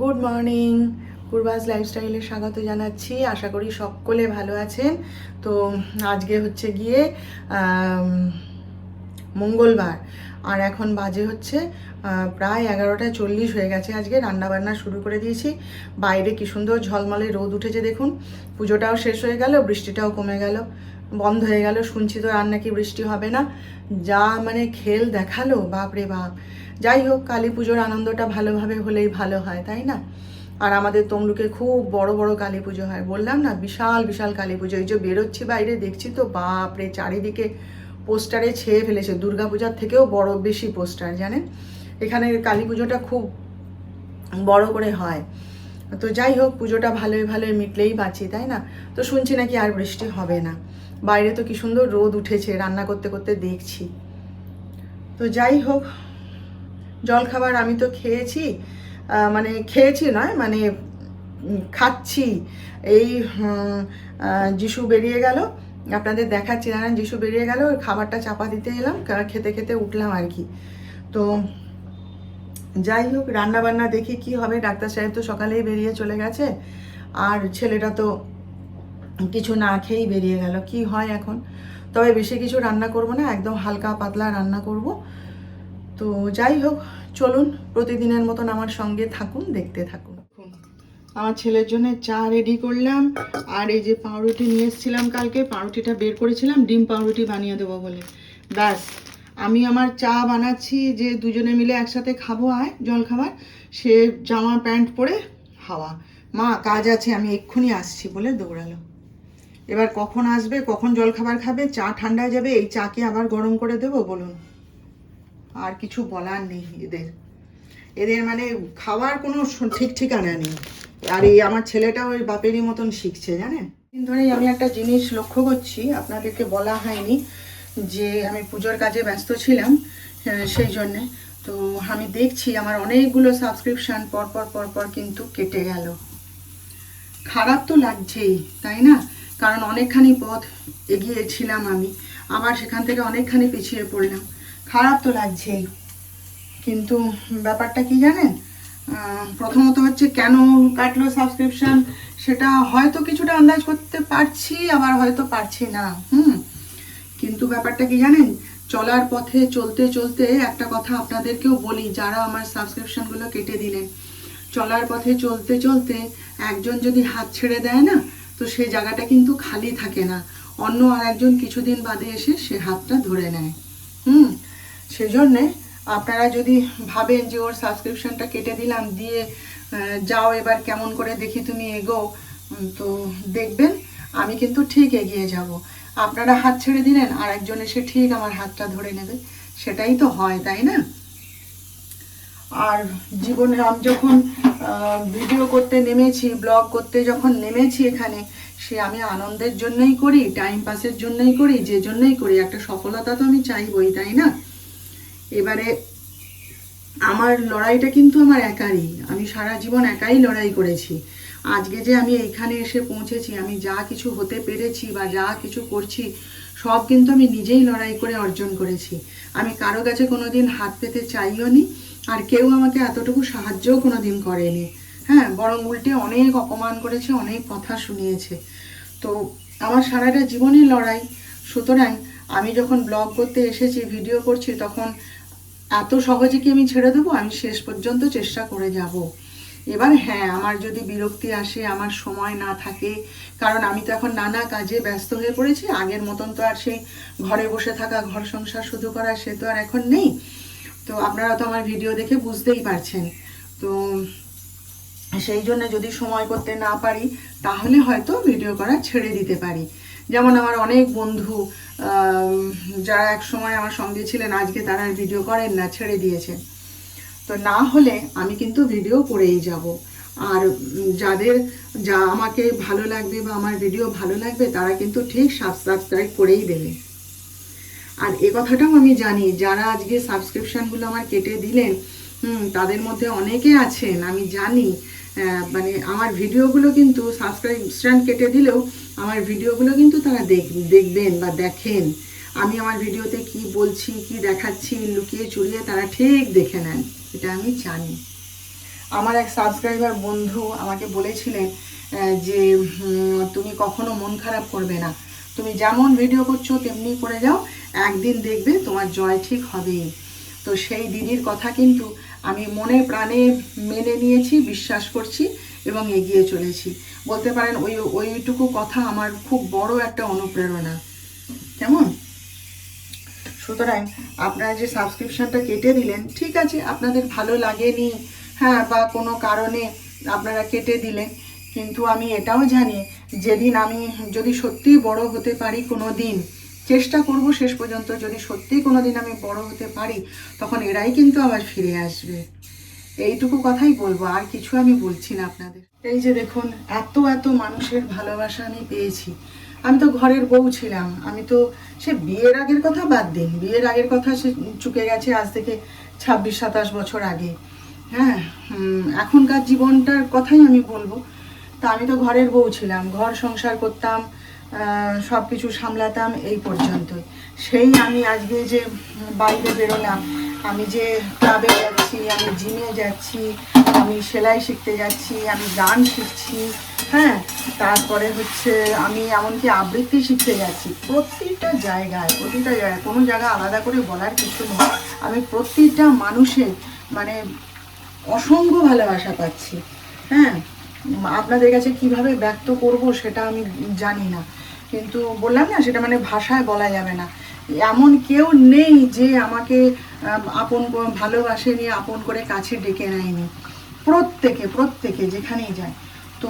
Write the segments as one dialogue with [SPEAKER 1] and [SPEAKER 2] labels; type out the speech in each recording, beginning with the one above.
[SPEAKER 1] Good morning পূর্বাস লাইফস্টাইলে স্বাগত জানাচ্ছি। আশা করি সকলে ভালো আছেন। তো আজকে হচ্ছে গিয়ে মঙ্গলবার। আর এখন বাজে হচ্ছে প্রায় এগারোটা চল্লিশ হয়ে গেছে আজকে। রান্নাবান্না শুরু করে দিয়েছি। বাইরে কি সুন্দর ঝলমলে রোদ উঠেছে দেখুন। পুজোটাও শেষ হয়ে গেল, বৃষ্টিটাও কমে গেল। বন্ধ হয়ে গেল। শুনছি তো আর নাকি বৃষ্টি হবে না। যা মানে খেল দেখাল, বাপরে বাপ। যাই হোক, কালী পুজোর আনন্দটা ভালোভাবে হলেই ভালো হয়, তাই না? আর আমাদের তমলুকে খুব বড় বড় কালী পুজো হয়। বললাম না, বিশাল বিশাল কালী পুজো। এই যে বেরোচ্ছি বাইরে, দেখছি তো, বাপরে, চারিদিকে পোস্টারে ছেয়ে ফেলেছে। দুর্গা পূজার থেকেও বড়, বেশি পোস্টার, জানেন? এখানে কালী পুজোটা খুব বড় করে হয়। তো যাই হোক, পুজোটা ভালোই ভালোই মিটলেই বাঁচি, তাই না? তো শুনছি নাকি আর বৃষ্টি হবে না। বাইরে তো কি সুন্দর রোদ উঠেছে, রান্না করতে করতে দেখছি। তো যাই হোক জলখাবার আমি তো খেয়েছি মানে খেয়েছি নয় মানে খাচ্ছি। এই যিশু বেরিয়ে গেল, আপনাদের দেখাচ্ছি না যিশু বেরিয়ে গেল খাবারটা চাপা দিতে এলাম খেতে খেতে উঠলাম আর কি। তো যাই হোক রান্না বান্না দেখি কি হবে, ডাক্তার সাহেব তো সকালেই বেরিয়ে চলে গেছে, আর ছেলেটা তো কিছু না খেয়েই বেরিয়ে গেল, কি হয় এখন? তবে বেশি কিছু রান্না করব না, একদম হালকা পাতলা রান্না করব। তো যাই হোক, চলুন প্রতিদিনের মতন আমার সঙ্গে থাকুন, দেখতে থাকুন। আমার ছেলের জন্য চা রেডি করলাম, আর এই যে পাউরুটি নিয়ে এসেছিলাম কালকে, পাউরুটিটা বের করেছিলাম, ডিম পাউরুটি বানিয়ে দেবো বলে। ব্যাস, আমি আমার চা বানাচ্ছি, যে দুজনে মিলে একসাথে খাব আয়, জল খাবার, সে জামা, প্যান্ট পরে হাওয়া। মা, কাজ আছে, আমি এক্ষুনি আসছি বলে দৌড়ালো। এবার কখন আসবে, কখন জল খাবার খাবে, চা ঠান্ডা যাবে, এই চাকে আবার গরম করে দেবো, বলুন। আর কিছু বলার নেই এদের। এদের মানে খাওয়ার কোনো ঠিক ঠিকানা নেই। আর এই আমার ছেলেটাও ওই বাপেরই মতন শিখছে, জানেন? ধরেই আমি একটা জিনিস লক্ষ্য করছি, আপনাদেরকে বলা হয়নি যে আমি পুজোর কাজে ব্যস্ত ছিলাম সেই জন্যে। তো আমি দেখছি আমার অনেকগুলো সাবস্ক্রিপশন পর পর পর পর কিন্তু কেটে গেল। খারাপ তো লাগছেই, তাই না? কারণ অনেকখানি পথ এগিয়েছিলাম আমি। আবার সেখান থেকে অনেকখানি পিছিয়ে পড়লাম। খারাপ তো লাগছেই। কিন্তু ব্যাপারটা কি জানেন? প্রথমত হচ্ছে কেন কাটলো সাবস্ক্রিপশন সেটা হয়তো কিছুটা আন্দাজ করতে পারছি, আবার হয়তো পারছি না। হুম? কিন্তু ব্যাপারটা কি জানেন? চলার পথে চলতে চলতে একটা কথা আপনাদেরকেও বলি, যারা আমার সাবস্ক্রিপশনগুলো কেটে দিলেন। চলার পথে চলতে চলতে একজন যদি হাত ছেড়ে দেয় না, তো সেই জায়গাটা কিন্তু খালি থাকে না। অন্য আর একজন কিছুদিন বাদে এসে সে হাতটা ধরে নেয়। হুম? সেজন্যে আপনারা যদি ভাবেন যে ওর সাবস্ক্রিপশনটা কেটে দিলাম, দিয়ে যাও এবার কেমন করে দেখি তুমি এগো তো দেখবেন আমি কিন্তু ঠিক এগিয়ে যাব। আপনারা হাত ছেড়ে দিলেন আর একজন এসে ঠিক আমার হাতটা ধরে নেবে। সেটাই তো হয়, তাই না? আর জীবনে আমি যখন ভিডিও করতে নেমেছি ব্লগ করতে যখন নেমেছি এখানে, সে আমি আনন্দের জন্যই করি টাইম পাসের জন্যই করি, যে জন্যই করি, একটা সফলতা তো আমি চাইবই, তাই না? এবারে আমার লড়াইটা কিন্তু আমার একারই। আমি সারা জীবন একাই লড়াই করেছি। আজকে যে আমি এইখানে এসে পৌঁছেছি, আমি যা কিছু হতে পেরেছি বা যা কিছু করছি, সব কিন্তু আমি নিজেই লড়াই করে অর্জন করেছি। আমি কারও কাছে কোনোদিন হাত পেতে চাইও নি, আর কেউ আমাকে এতটুকু সাহায্যও কোনোদিন করেনি। হ্যাঁ বরং উল্টে অনেক অপমান করেছে, অনেক কথা শুনিয়েছে। তো আমার সারাটা জীবনই লড়াই। সুতরাং আমি যখন ব্লগ করতে এসেছি ভিডিও করছি, তখন এত সহজে কি আমি ছেড়ে দেবো? আমি শেষ পর্যন্ত চেষ্টা করে যাব। এবার হ্যাঁ আমার যদি বিরক্তি আসে, আমার সময় না থাকে, কারণ আমি তো এখন নানা কাজে ব্যস্ত হয়ে পড়েছি, আগের মতন তো আর সেই ঘরে বসে থাকা, ঘর সংসার শুধু করা, সে তো আর এখন নেই। তো আপনারা তো আমার ভিডিও দেখে বুঝতেই পারছেন। তো সেই জন্য যদি সময় করতে না পারি, তাহলে হয়তো ভিডিও করা ছেড়ে দিতে পারি। যেমন আমার অনেক বন্ধু যারা এক সময় আমার সঙ্গে ছিলেন, আজকে তারা ভিডিও করেন না, ছেড়ে দিয়েছেন। তো না হলে আমি কিন্তু ভিডিও করেই যাব। আর যাদের, যা আমাকে ভালো লাগবে বা আমার ভিডিও ভালো লাগবে, তারা কিন্তু ঠিক সাবস্ক্রাইব করেই দেবে। আর এ কথাটাও আমি জানি, যারা আজকে সাবস্ক্রিপশনগুলো আমার কেটে দিলেন, হুম, তাদের মধ্যে অনেকে আছেন, আমি জানি মানে আমার ভিডিওগুলো কিন্তু সাবস্ক্রিপশন কেটে দিলেও আমার ভিডিওগুলো কিন্তু তারা দেখ, দেখবেন বা দেখেন। আমি আমার ভিডিওতে কি বলছি, কি দেখাচ্ছি, লুকিয়ে চুরিয়ে তারা ঠিক দেখে নেন। এটা আমি জানি। আমার এক সাবস্ক্রাইবার বন্ধু আমাকে বলেছিলেন যে তুমি কখনো মন খারাপ করবে না। তুমি যেমন ভিডিও করছ, তেমনি করে যাও। একদিন দেখবে তোমার জয় ঠিক হবেই। তো সেই দিদির কথা কিন্তু আমি মনে প্রাণে মেনে নিয়েছি, বিশ্বাস করছি এবং এগিয়ে চলেছি। বলতে পারেন ওই, ওইটুকু কথা আমার খুব বড় একটা অনুপ্রেরণা। কেমন? সুতরাং আপনারা যে সাবস্ক্রিপশনটা কেটে দিলেন, ঠিক আছে, আপনাদের ভালো লাগেনি হ্যাঁ বা কোনো কারণে আপনারা কেটে দিলেন, কিন্তু আমি এটাও জানি, যেদিন আমি যদি সত্যিই বড় হতে পারি কোনো দিন চেষ্টা করব শেষ পর্যন্ত যদি সত্যিই কোনো দিন আমি বড় হতে পারি, তখন এরাই কিন্তু আবার ফিরে আসবে। এইটুকু কথাই বলব, আর কিছু আমি বলছি না আপনাদের। এই যে দেখুন, এত এত মানুষের ভালোবাসা আমি পেয়েছি। আমি তো ঘরের বউ ছিলাম, আমি তো সে বিয়ের আগের কথা বাদ দিন, বিয়ের আগের কথা সে চুকে গেছে আজ থেকে ছাব্বিশ, সাতাশ বছর আগে। হ্যাঁ এখনকার জীবনটার কথাই আমি বলব। তা আমি তো ঘরের বউ ছিলাম, ঘর সংসার করতাম সব কিছু সামলাতাম এই পর্যন্তই। সেই আমি আজকে যে বাইরে বেরোলাম, আমি যে ক্লাবে যাচ্ছি, আমি জিমে যাচ্ছি, আমি সেলাই শিখতে যাচ্ছি, আমি গান শিখছি হ্যাঁ তারপরে হচ্ছে আমি এমনকি আবৃত্তি শিখতে যাচ্ছি। প্রতিটা জায়গায় প্রতিটা জায়গায়, কোনো জায়গা আলাদা করে বলার কিছু নয় আমি প্রতিটা মানুষের মানে অসংখ্য ভালোবাসা পাচ্ছি। হ্যাঁ আপনাদের কাছে কীভাবে ব্যক্ত করব সেটা আমি জানি না। কিন্তু বললাম না, সেটা মানে ভাষায় বলা যাবে না। এমন কেউ নেই যে আমাকে আপন ভালোবাসেনি, আপন করে কাছে ডেকে নেয়নি। প্রত্যেকে প্রত্যেকে যেখানেই যায়। তো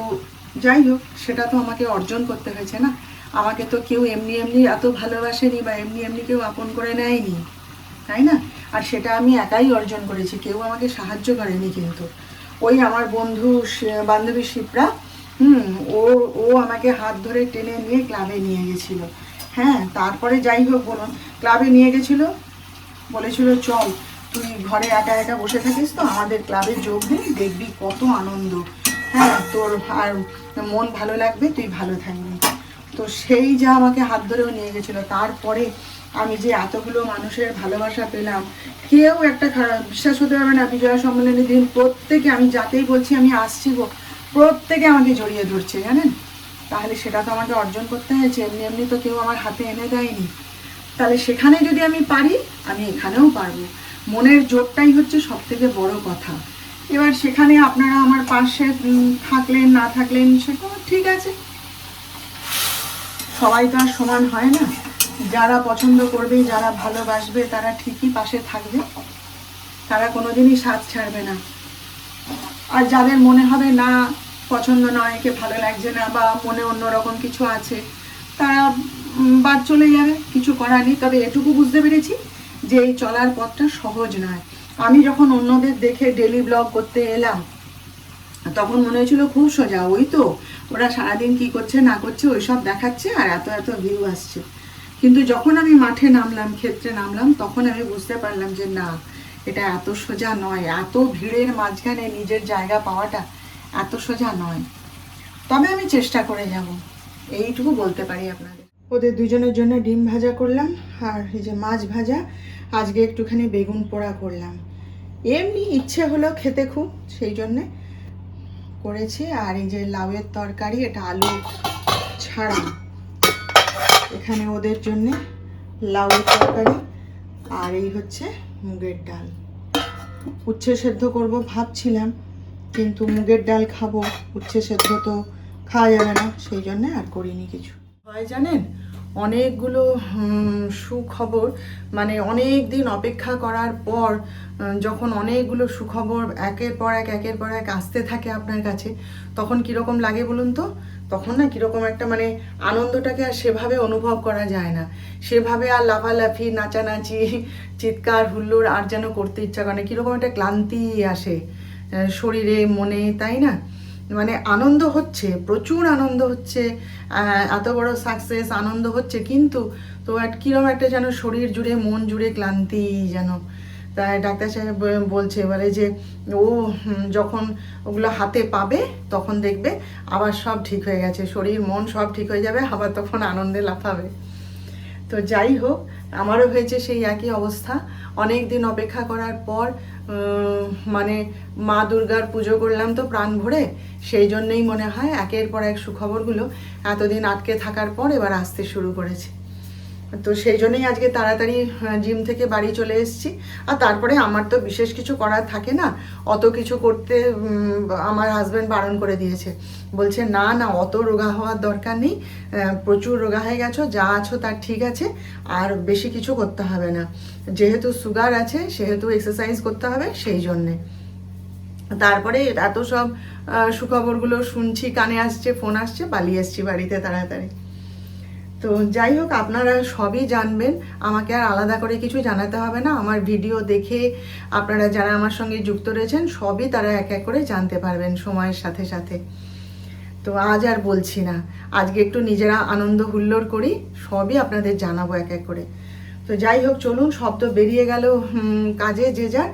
[SPEAKER 1] যাই হোক, সেটা তো আমাকে অর্জন করতে হয়েছে না। আমাকে তো কেউ এমনি এমনি এত ভালোবাসেনি বা এমনি এমনি কেউ আপন করে নেয়নি, তাই না? আর সেটা আমি একাই অর্জন করেছি, কেউ আমাকে সাহায্য করেনি কিন্তু। ওই আমার বন্ধু বান্ধবী শিপ্রা হুম, ও ও আমাকে হাত ধরে টেনে নিয়ে ক্লাবে নিয়ে গেছিল। হ্যাঁ তারপরে যাই হোক বলুন, ক্লাবে নিয়ে গেছিল? বলেছিল, চল, তুই ঘরে একা একা বসে থাকিস তো, আমাদের ক্লাবে যোগ দিন, দেখবি কত আনন্দ। হ্যাঁ তোর আর মন ভালো লাগবে, তুই ভালো থাকবি। তো সেই যা আমাকে হাত ধরেও নিয়ে গেছিল। তারপরে আমি যে এতগুলো মানুষের ভালোবাসা পেলাম, কেউ একটা খারাপ, বিশ্বাস হতে পারবে না, বিজয়া সম্মেলনের দিন প্রত্যেকে, আমি যাতেই বলছি, আমি আসছি গো। প্রত্যেকে আমাকে জড়িয়ে ধরছে, জানেন? তাহলে সেটা তো আমাকে অর্জন করতে হয়েছে। এমনি এমনি তো কেউ আমার হাতে এনে দেয়নি। তাহলে সেখানে যদি আমি পারি, আমি এখানেও পারব। মনের জোরটাই হচ্ছে সব থেকে বড় কথা। এবার সেখানে আপনারা আমার পাশে থাকলেন, না থাকলেন, সেটা ঠিক আছে। সবাই তো আর সমান হয় না। যারা পছন্দ করবে, যারা ভালোবাসবে, তারা ঠিকই পাশে থাকবে। তারা কোনোদিনই সাথ ছাড়বে না। আর যাদের মনে হবে না পছন্দ নয় একে ভালো লাগছে না বা মনে অন্যরকম কিছু আছে, তারা বাদ চলে যাবে, কিছু করার নেই। তবে এটুকু বুঝতে পেরেছি যে এই চলার পথটা সহজ নয়। আমি যখন অন্যদের দেখে ডেলি ব্লগ করতে এলাম, তখন মনে হয়েছিল খুব সোজা, ওই তো, ওরা সারাদিন কি করছে, না করছে ওই সব দেখাচ্ছে আর এত এত ভিউ আসছে। কিন্তু যখন আমি মাঠে নামলাম, ক্ষেত্রে নামলাম, তখন আমি বুঝতে পারলাম যে না, এটা এত সোজা নয়, এত ভিড়ের মাঝখানে নিজের জায়গা পাওয়াটা এত সোজা নয়। তবে আমি চেষ্টা করে যাব। এইটুকু বলতে পারি আপনাদের। ওদের দুজনের জন্য ডিম ভাজা করলাম, আর এই যে মাছ ভাজা, আজকে একটুখানি বেগুন পোড়া করলাম। এমনি ইচ্ছে হলো খেতে খুব, সেই জন্যে করেছি। আর এই যে লাউয়ের তরকারি, এটা আলু ছাড়া। এখানে ওদের জন্য লাউয়ের তরকারি, আর এই হচ্ছে মুগের ডাল। উচ্ছে সেদ্ধ করব ভাবছিলাম। কিন্তু মুগের ডাল খাব, উচ্ছে সেদ্ধ তো খাওয়া যাবে না, সেই জন্য আর করিনি কিছু। হয় জানেন, অনেকগুলো সুখবর মানে অনেক দিন অপেক্ষা করার পর যখন অনেকগুলো সুখবর একের পর এক, একের পর এক আসতে থাকে আপনার কাছে, তখন কীরকম লাগে বলুন তো? তখন না কীরকম একটা মানে আনন্দটাকে আর সেভাবে অনুভব করা যায় না। সেভাবে আর লাফালাফি, নাচানাচি, চিৎকার, হুল্লোড় আর যেন করতে ইচ্ছা করে না, কীরকম একটা ক্লান্তি আসে। শরীরে, মনে, তাই না? মানে আনন্দ হচ্ছে, প্রচুর আনন্দ হচ্ছে এত বড় সাকসেস আনন্দ হচ্ছে, কিন্তু তো এক কীরকম একটা যেন শরীর জুড়ে, মন জুড়ে ক্লান্তি যেন। তাই ডাক্তার সাহেব বলছে এবারে যে, ও যখন ওগুলো হাতে পাবে, তখন দেখবে আবার সব ঠিক হয়ে গেছে, শরীর, মন সব ঠিক হয়ে যাবে, আবার তখন আনন্দে লাফাবে। তো যাই হোক, আমারও হয়েছে সেই একই অবস্থা। অনেক দিন অপেক্ষা করার পর মানে মা দুর্গার পুজো করলাম তো প্রাণ ভরে, সেই জন্যেই মনে হয় একের পর এক সুখবরগুলো এতদিন আটকে থাকার পর এবার আসতে শুরু করেছে। তো সেই জন্যই আজকে তাড়াতাড়ি জিম থেকে বাড়ি চলে এসেছি। আর তারপরে আমার তো বিশেষ কিছু করার থাকে না। অত কিছু করতে আমার হাজব্যান্ড বারণ করে দিয়েছে। বলছে, না না, অত রোগা হওয়ার দরকার নেই। প্রচুর রোগা হয়ে গেছো, যা আছো তার ঠিক আছে। আর বেশি কিছু করতে হবে না। যেহেতু সুগার আছে, সেহেতু এক্সারসাইজ করতে হবে, সেই জন্যে। তারপরে এত সব সুখবরগুলো শুনছি, কানে আসছে ফোন আসছে, পালিয়ে এসছি বাড়িতে তাড়াতাড়ি। তো যাই হোক, আপনারা সবই জানবেন। আমাকে আর আলাদা করে কিছু জানাতে হবে না। আমার ভিডিও দেখে আপনারা যারা আমার সঙ্গে যুক্ত রয়েছেন, সবই তারা এক এক করে জানতে পারবেন সময়ের সাথে সাথে। তো আজ আর বলছি না। আজকে একটু নিজেরা আনন্দ হুল্লোড় করি, সবই আপনাদের জানাব এক এক করে। তো যাই হোক, চলুন তো বেরিয়ে গেল কাজে যে যার।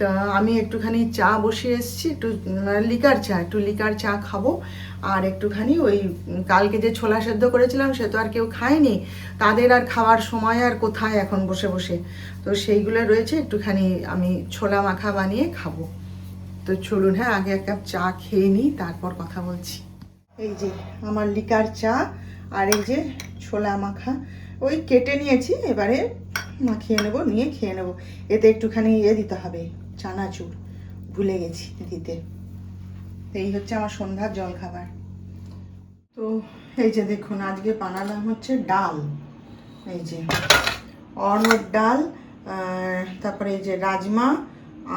[SPEAKER 1] তা আমি একটুখানি চা বসিয়ে এসেছি, একটু লিকার চা, একটু লিকার চা খাব। আর একটুখানি ওই কালকে যে ছোলা সেদ্ধ করেছিলাম সে তো আর কেউ খায়নি। তাদের আর খাওয়ার সময় আর কোথায় এখন বসে বসে? তো সেইগুলো রয়েছে, একটুখানি আমি ছোলা মাখা বানিয়ে খাব। তো চলুন হ্যাঁ আগে এক কাপ চা খেয়ে নিই, তারপর কথা বলছি। এই যে আমার লিকার চা আর এই যে ছোলা মাখা, ওই কেটে নিয়েছি, এবারে মাখিয়ে নেব, নিয়ে খেয়ে নেব। এতে একটুখানি ইয়ে দিতে হবে। চানাচুর। ভুলে গেছি দিতে এই হচ্ছে আমার সন্ধ্যার জলখাবার। তো এই যে দেখুন, আজকে বানালাম হচ্ছে ডাল। এই যে অরহর ডাল তারপরে এই যে রাজমা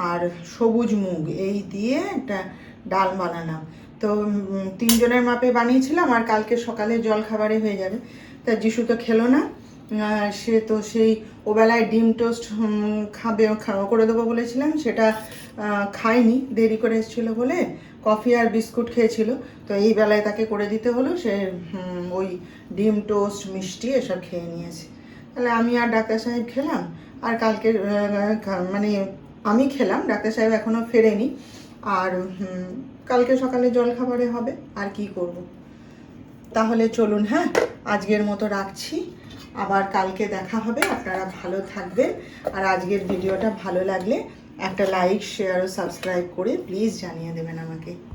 [SPEAKER 1] আর সবুজ মুগ, এই দিয়ে একটা ডাল বানালাম। তো তিনজনের মাপে বানিয়েছিলাম আর কালকে সকালে জল খাবারে হয়ে যাবে। তা যিশু তো খেলো না। সে তো সেই ওবেলায় ডিম টোস্ট খাবে খা- করে দেবো বলেছিলাম, সেটা খায়নি, দেরি করে এসেছিল বলে কফি আর বিস্কুট খেয়েছিল। তো এই বেলায় তাকে করে দিতে হলো, সে ওই ডিম টোস্ট, মিষ্টি এসব খেয়ে নিয়েছে। তাহলে আমি আর ডাক্তার সাহেব খেলাম, আর কালকে মানে আমি খেলাম, ডাক্তার সাহেব এখনও ফেরেনি। আর কালকে সকালে জল খাবারে হবে, আর কি করব। তাহলে চলুন হ্যাঁ আজকের মতো রাখছি। আবার কালকে দেখা হবে, আপনারা ভালো থাকবেন। আর আজকের ভিডিওটা ভালো লাগলে একটা লাইক শেয়ার ও সাবস্ক্রাইব করে প্লিজ জানিয়ে দেবেন আমাকে।